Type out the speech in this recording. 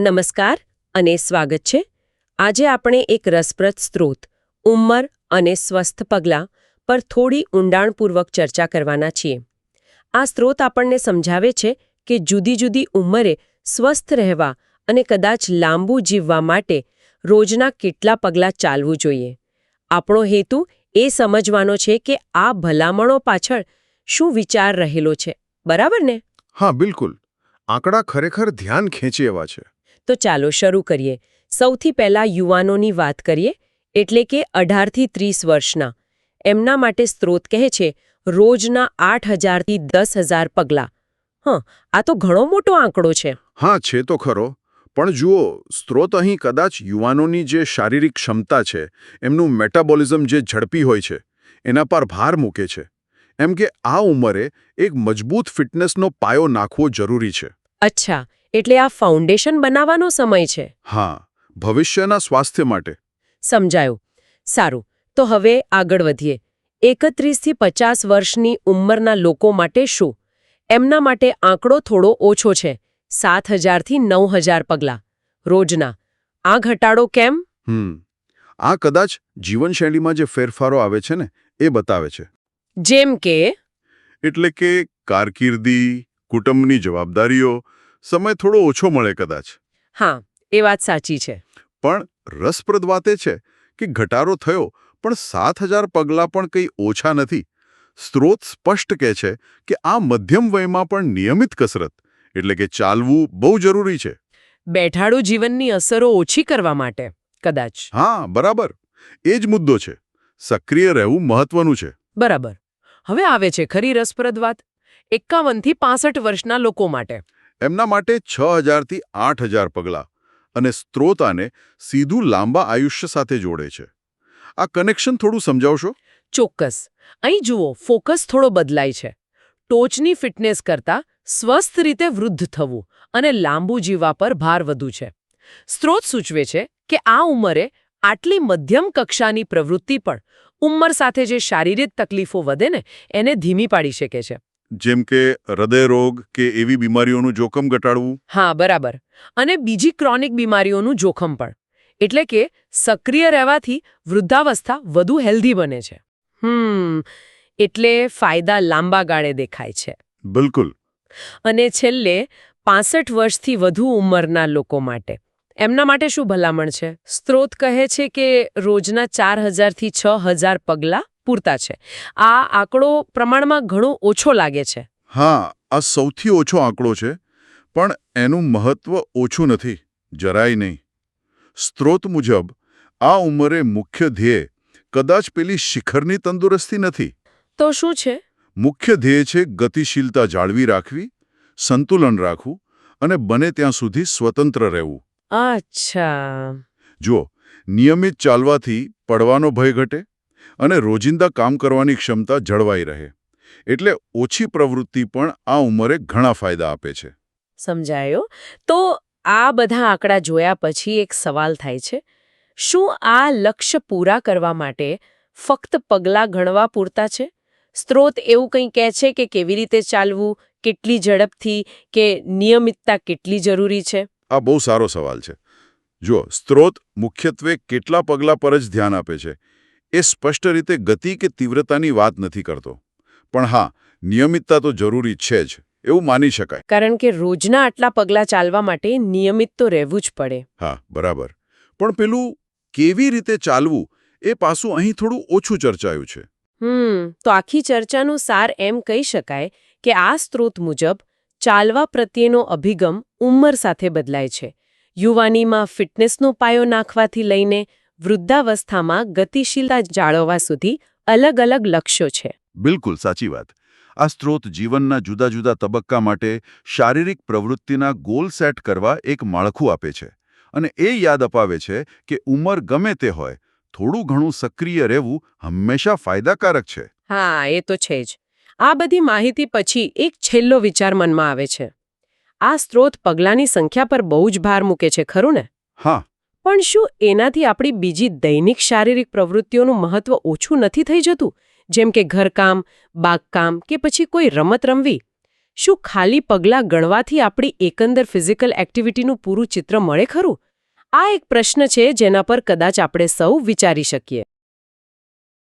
નમસ્કાર અને સ્વાગત છે. આજે આપણે એક રસપ્રદ સ્ત્રોત, ઉંમર અને સ્વસ્થ પગલાં પર થોડી ઊંડાણપૂર્વક ચર્ચા કરવાના છીએ. આ સ્ત્રોત આપણને સમજાવે છે કે જુદી જુદી ઉંમરે સ્વસ્થ રહેવા અને કદાચ લાંબુ જીવવા માટે રોજના કેટલા પગલાં ચાલવું જોઈએ. આપણો હેતુ એ સમજવાનો છે કે આ ભલામણો પાછળ શું વિચાર રહેલો છે. બરાબર ને? હા, બિલકુલ. આંકડા ખરેખર ધ્યાન ખેંચી એવા છે. તો ચાલો શરૂ કરીએ. સૌથી પહેલા યુવાનોની વાત કરીએ એટલે કે અઢારથી ત્રીસ વર્ષના. એમના માટે સ્ત્રોત કહે છે રોજના આઠ હજારથી દસ હજાર પગલાં. હં આ તો ઘણો મોટો આંકડો છે. હા છે તો ખરો. પણ જુઓ સ્ત્રોત અહીં કદાચ યુવાનોની જે શારીરિક ક્ષમતા છે એમનું મેટાબોલિઝમ જે ઝડપી હોય છે એના પર ભાર મૂકે છે. એમ કે આ ઉંમરે એક મજબૂત ફિટનેસનો પાયો નાખવો જરૂરી છે. અચ્છા એટલે આ ફાઉન્ડેશન બનાવવાનો સમય છે. હા ભવિષ્યના સ્વાસ્થ્ય માટે. સમજાયું. સારું તો હવે આગળ વધીએ. એકત્રીસથી પચાસ વર્ષની ઉંમરના લોકો માટે શું? એમના માટે આંકડો થોડો ઓછો છે સાત હજારથી નવ હજાર પગલાં. રોજના. આ ઘટાડો કેમ? હમ આ કદાચ જીવનશૈલીમાં જે ફેરફારો આવે છે ને એ બતાવે છે. જેમ કે? એટલે કે કારકિર્દી કુટુંબની જવાબદારીઓ સમય થોડો ઓછો મળે કદાચ. હા એ વાત સાચી છે. પણ રસપ્રદ વાત એ છે કે ઘટાડો થયો પણ સાત હજાર પગલાં પણ કંઈ ઓછા નથી. સ્ત્રોત સ્પષ્ટ કહે છે કે આ મધ્યમ વયમાં પણ નિયમિત કસરત એટલે કે ચાલવું બહુ જરૂરી છે. બેઠાડું જીવનની અસરો ઓછી કરવા માટે કદાચ. હા બરાબર. એ જ મુદ્દો છે. સક્રિય રહેવું મહત્વનું છે. બરાબર. હવે આવે છે ખરી રસપ્રદ વાત? એકાવનથી પાસઠ વર્ષના લોકો માટે. એમના માટે છ હજારથી આઠ હજાર પગલાં અને સ્ત્રોત આને સીધું લાંબા આયુષ્ય સાથે જોડે છે. આ કનેક્શન થોડું સમજાવશો? ચોક્કસ. અહીં જુઓ, ફોકસ થોડો બદલાય છે. ટોચની ફિટનેસ કરતાં સ્વસ્થ રીતે વૃદ્ધ થવું અને લાંબુ જીવવા પર ભાર વધુ છે. સ્ત્રોત સૂચવે છે કે આ ઉંમરે આટલી મધ્યમ કક્ષાની પ્રવૃત્તિ પણ ઉંમર સાથે જે શારીરિક તકલીફો વધે ને, એને ધીમી પાડી શકે છે. જેમ કે હૃદયરોગ કે એવી બીમારીઓનું જોખમ ઘટાડવું? હા બરાબર. અને બીજી ક્રોનિક બીમારીઓનું જોખમ પણ. એટલે કે સક્રિય રહેવાથી વૃદ્ધાવસ્થા વધુ હેલ્ધી બને છે. હમ એટલે ફાયદા લાંબા ગાળે દેખાય છે. બિલકુલ. અને છેલ્લે પાસઠ વર્ષથી વધુ ઉંમરના લોકો માટે. એમના માટે શું ભલામણ છે? સ્ત્રોત કહે છે કે રોજના ચાર હજારથી છ હજાર પગલાં પૂરતા છે. આ આંકડો પ્રમાણમાં ઘણો ઓછો લાગે છે. હા આ સૌથી ઓછો આંકડો છે પણ એનું મહત્વ ઓછું નથી જરાય નહીં. સ્ત્રોત મુજબ આ ઉંમરે મુખ્ય ધ્યેય કદાચ પેલી શિખરની તંદુરસ્તી નથી. તો શું છે? મુખ્ય ધ્યેય છે ગતિશીલતા જાળવી રાખવી સંતુલન રાખવું અને બને ત્યાં સુધી સ્વતંત્ર રહેવું. અચ્છા. જો નિયમિત ચાલવાથી પડવાનો ભય ઘટે અને રોજિંદા કામ કરવાની ક્ષમતા જળવાઈ રહે. એટલે ઓછી પ્રવૃત્તિ પણ આ ઉંમરે ઘણા ફાયદા આપે છે. સમજાયો? તો આ બધા આંકડા જોયા પછી એક સવાલ થાય છે. શું આ લક્ષ્ય પૂરા કરવા માટે ફક્ત પગલાં ગણવા પૂરતા છે? સ્ત્રોત એવું કંઈ કહે છે કે કેવી રીતે ચાલવું કેટલી ઝડપથી કે નિયમિતતા કેટલી જરૂરી છે? આ બહુ સારો સવાલ છે. જો સ્ત્રોત મુખ્યત્વે કેટલા પગલાં પર જ ધ્યાન આપે છે. એ સ્પષ્ટ રીતે ગતિ કે તીવ્રતાની વાત નથી કરતો. પણ હા નિયમિતતા તો જરૂરી છે જ એવું માની શકાય. કારણ કે રોજના આટલા પગલાં ચાલવા માટે નિયમિત તો રહેવું જ પડે. હા બરાબર. પણ પેલું કેવી રીતે ચાલવું એ પાસું અહીં થોડું ઓછું ચર્ચાયું છે. હમ તો આખી ચર્ચાનું સાર એમ કહી શકાય કે આ સ્ત્રોત મુજબ ચાલવા પ્રત્યેનો અભિગમ ઉંમર સાથે બદલાય છે. યુવાનીમાં ફિટનેસનો પાયો નાખવાથી લઈને વૃદ્ધાવસ્થામાં ગતિશીલતા જાળવવા સુધી અલગ અલગ લક્ષ્યો છે. બિલકુલ સાચી વાત. આ સ્ત્રોત જીવનના જુદા જુદા તબક્કા માટે શારીરિક પ્રવૃત્તિના ગોલ સેટ કરવા એક માળખું આપે છે. અને એ યાદ અપાવે છે કે ઉંમર ગમે તે હોય થોડું ઘણું સક્રિય રહેવું હંમેશા ફાયદાકારક છે. હા એ તો છે જ. આ બધી માહિતી પછી એક છેલ્લો વિચાર મનમાં આવે છે. આ સ્ત્રોત પગલાંની સંખ્યા પર બહુ જ ભાર મૂકે છે ખરું ને? હા પણ શું એનાથી આપણી બીજી દૈનિક શારીરિક પ્રવૃત્તિઓનું મહત્વ ઓછું નથી થઈ જતું? જેમ કે ઘરકામ, બાગકામ કે પછી કોઈ રમત રમવી? શું ખાલી પગલાં ગણવાથી આપણી એકંદર ફિઝિકલ એક્ટિવિટીનું પૂરું ચિત્ર મળે ખરું? આ એક પ્રશ્ન છે જેના પર કદાચ આપણે સૌ વિચારી શકીએ.